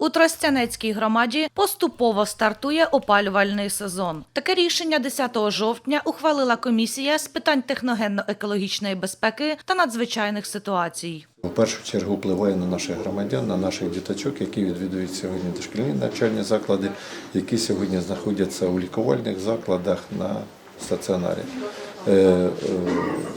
У Тростянецькій громаді поступово стартує опалювальний сезон. Таке рішення 10 жовтня ухвалила комісія з питань техногенно-екологічної безпеки та надзвичайних ситуацій. В першу чергу впливає на наших громадян, на наших діточок, які відвідують сьогодні дошкільні навчальні заклади, які сьогодні знаходяться у лікувальних закладах на стаціонарі. Е, е,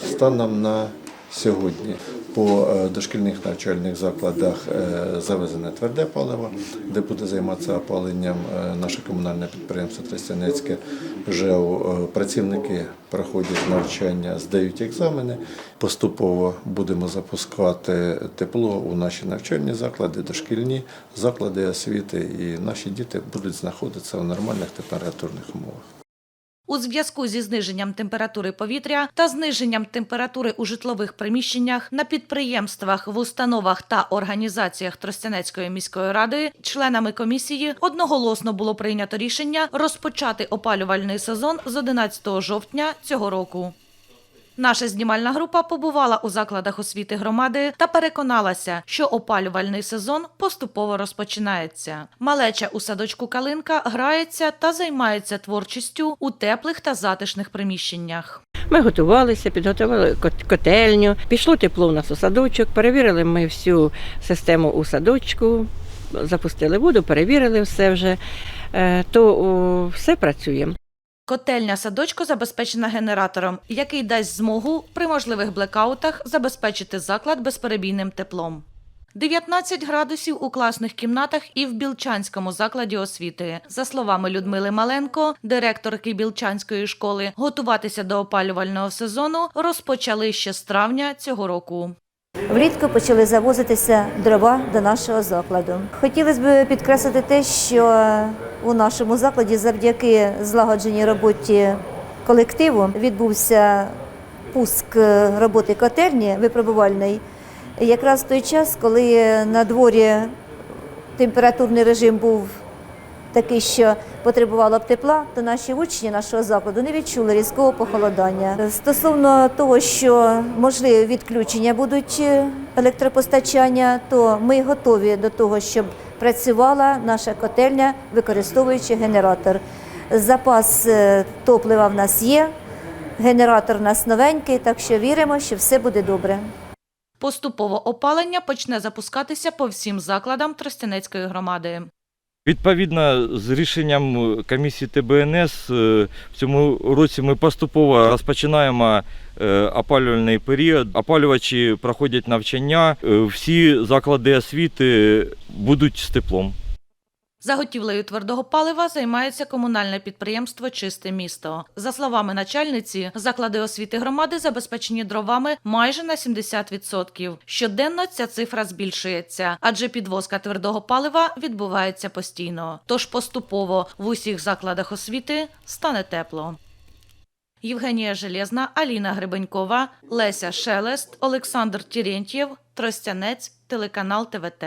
Станом на сьогодні по е, дошкільних навчальних закладах е, завезене тверде паливо, де буде займатися опаленням е, наше комунальне підприємство Тростянецьке ЖЕО. Е, Працівники проходять навчання, здають екзамени. Поступово будемо запускати тепло у наші навчальні заклади, дошкільні заклади освіти, і наші діти будуть знаходитися в нормальних температурних умовах. У зв'язку зі зниженням температури повітря та зниженням температури у житлових приміщеннях на підприємствах, в установах та організаціях Тростянецької міської ради членами комісії одноголосно було прийнято рішення розпочати опалювальний сезон з 11 жовтня цього року. Наша знімальна група побувала у закладах освіти громади та переконалася, що опалювальний сезон поступово розпочинається. Малеча у садочку Калинка грається та займається творчістю у теплих та затишних приміщеннях. Ми готувалися, підготували кот- котельню. Пішло тепло у нас у садочок. Перевірили ми всю систему у садочку, запустили воду, перевірили все вже. Е, То все працює. Котельня садочку забезпечена генератором, який дасть змогу при можливих блекаутах забезпечити заклад безперебійним теплом. 19 градусів у класних кімнатах і в Білчанському закладі освіти. За словами Людмили Маленко, директорки Білчанської школи, готуватися до опалювального сезону розпочали ще з травня цього року. Влітку почали завозитися дрова до нашого закладу. Хотілося б підкреслити те, що у нашому закладі завдяки злагодженій роботі колективу відбувся пуск роботи котельні випробувальної якраз в той час, коли на дворі температурний режим був такий, що потребувало б тепла, то наші учні нашого закладу не відчули різкого похолодання. Стосовно того, що можливі відключення будуть е, електропостачання, то ми готові до того, щоб працювала наша котельня, використовуючи генератор. Запас е, топлива в нас є, генератор у нас новенький, так що віримо, що все буде добре. Поступово опалення почне запускатися по всім закладам Тростянецької громади. Відповідно з рішенням комісії ТБНС е, в цьому році ми поступово розпочинаємо е, опалювальний період. Опалювачі проходять навчання, всі заклади освіти будуть з теплом. Заготівлею твердого палива займається комунальне підприємство Чисте місто. За словами начальниці, заклади освіти громади забезпечені дровами майже на 70%. Щоденно ця цифра збільшується, адже підвозка твердого палива відбувається постійно. Тож поступово в усіх закладах освіти стане тепло. Євгенія Железна, Аліна Гребенькова, Леся Шелест, Олександр Тірєнтєв, Тростянець, телеканал ТВТ.